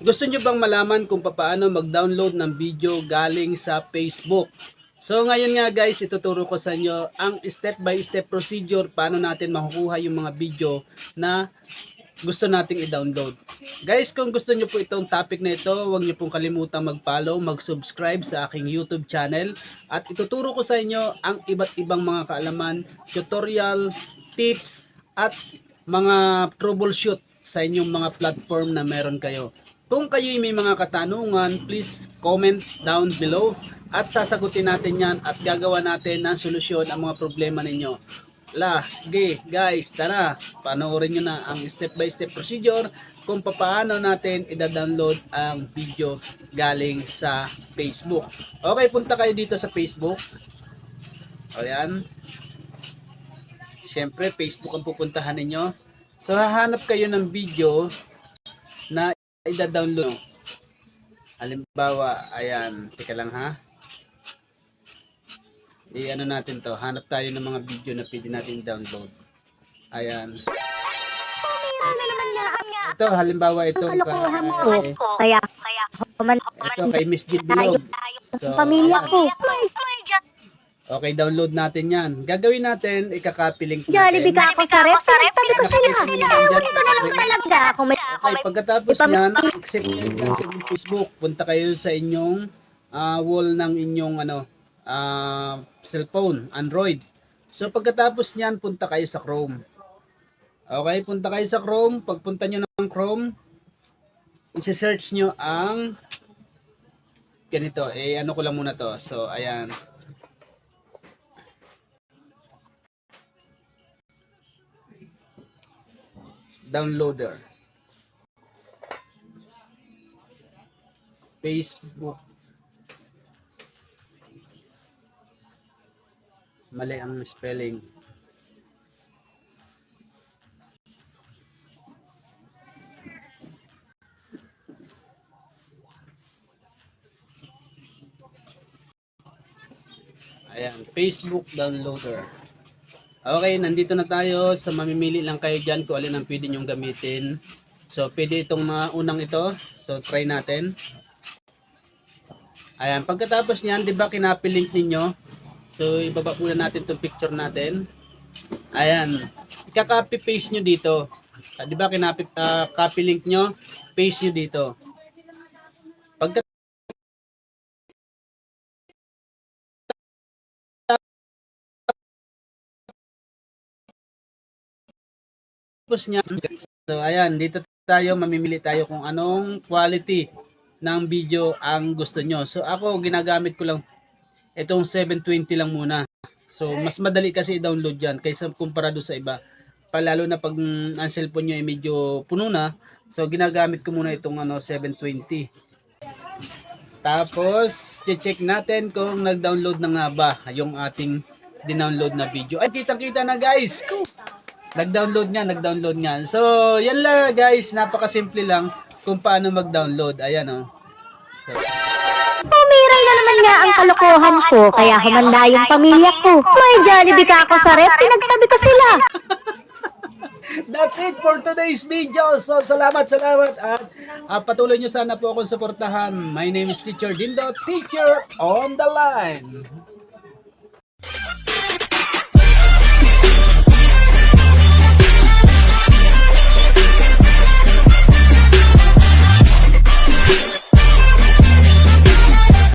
Gusto nyo bang malaman kung paano mag-download ng video galing sa Facebook? So ngayon nga guys, ituturo ko sa inyo ang step by step procedure paano natin makukuha yung mga video na gusto nating i-download. Guys, kung gusto nyo po itong topic na ito, huwag nyo pong kalimutan mag-follow, mag-subscribe sa aking YouTube channel at ituturo ko sa inyo ang iba't ibang mga kaalaman, tutorial, tips at mga troubleshoot sa inyong mga platform na meron kayo. Kung kayo may mga katanungan, please comment down below at sasagutin natin yan at gagawa natin ng solusyon ang mga problema ninyo. La, okay, guys, tara, panoorin nyo na ang step by step procedure kung paano natin i-download ang video galing sa Facebook. Okay, punta kayo dito sa Facebook. O yan. Siyempre, Facebook ang pupuntahan ninyo. So, hahanap kayo ng video na i-download. Halimbawa, ayan, tika lang ha. I-ano natin to, hanap tayo ng mga video na pwede natin download. Ayan. Ito, halimbawa itong Kalokohan mo. kay, Kaya, kaya, kuman, ito kay Miss Jid Vlog. So, pamilya ko. Okay, download natin yan. Gagawin natin, ikaka-copy link Jollibee natin. ka ako sa rep, pinagtabi ko sila. Ewan ko na lang talaga ako may... Okay, pagkatapos Ipam- yan, accept yung sa inyong Facebook. Punta kayo sa inyong ah, wall ng inyong ano, ah, cellphone, Android. So pagkatapos niyan, punta kayo sa Chrome. Okay, punta kayo sa Chrome. Pagpunta nyo ng Chrome, isi-search nyo ang ganito. Eh, ano ko lang muna to. So, ayan. Downloader. Facebook. Mali ang spelling. Ayan, Facebook downloader. Okay, nandito na tayo sa mamimili lang kayo dyan kung alin ang pwede nyong gamitin. So, pwede itong mga unang ito. So, try natin. Ayan, pagkatapos niyan, di ba kinapilink ninyo? So, ibaba muna natin itong picture natin. Ayan, ika-copy paste nyo dito. Ah, Di ba kinapi, ah, copy link nyo? Paste nyo dito. Pagka tapos niya, so ayan, dito tayo, mamimili tayo kung anong quality ng video ang gusto nyo. So ako, ginagamit ko lang itong 720 lang muna. So mas madali kasi i-download yan kaysa kumpara doon sa iba. Palalo na pag mm, ang cellphone nyo ay medyo puno na, so ginagamit ko muna itong ano, 720. Tapos, check natin kung nag-download na nga ba yung ating dinownload na video. Ay, kitang-kita na guys! Nag-download nga, nag-download nga. So, yan lang guys, napakasimple lang kung paano mag-download. Ayan oh. So, Pumiray na naman nga ang kalokohan ko, kaya humanda yung pamilya ko. May Jollibee ka ako sa rep, pinagtabi ko sila. that's it for today's video. So, salamat, salamat. At ah, patuloy nyo sana po akong suportahan. My name is Teacher Dindo, Teacher on the line.